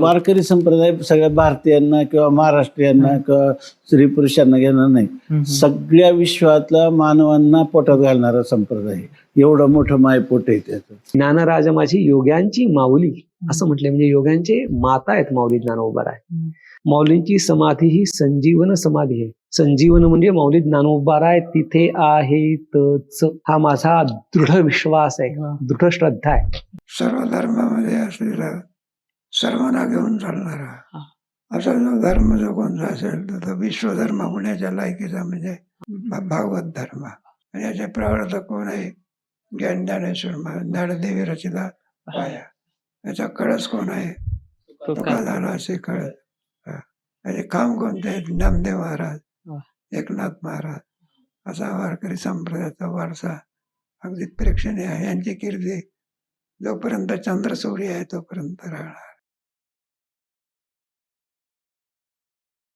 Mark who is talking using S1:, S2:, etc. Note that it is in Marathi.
S1: वारकरी संप्रदाय सगळ्या भारतीयांना किंवा महाराष्ट्रीयांना किंवा स्त्री पुरुषांना घेणार नाही. सगळ्या विश्वातल्या मानवांना पोटात घालणारा संप्रदाय. आहे. एवढं मोठं मायपोट आहे त्याचं.
S2: ज्ञानराज माझी योग्यांची माऊली. असं म्हटलंय म्हणजे योग्यांचे माता आहेत माऊली ज्ञानोबा आहे माऊलींची समाधी ही संजीवन समाधी आहे. संजीवन म्हणजे माऊली ज्ञानोबा आहे तिथे आहे तच हा माझा दृढ विश्वास आहे. दृढ श्रद्धा आहे.
S3: सर्व धर्मामध्ये असलेला सर्वांना घेऊन चालणारा. असा जो धर्म जो कोणता असेल तर तो विश्वधर्म होण्याच्या लायकीचा म्हणजे भागवत धर्म. आणि याचे प्रवर्तक कोण आहे? ज्ञान ज्ञानेश्वर ज्ञानदेवी रचिता पाया. याचा कळस कोण आहे? तुकादारा असे कळस हा. याचे काम कोणते आहेत? नामदेव महाराज एकनाथ महाराज. असा वारकरी संप्रदायाचा वारसा अगदी प्रेक्षणीय आहे. यांची कीर्ती जोपर्यंत चंद्र सूर्य आहे तोपर्यंत राहणार.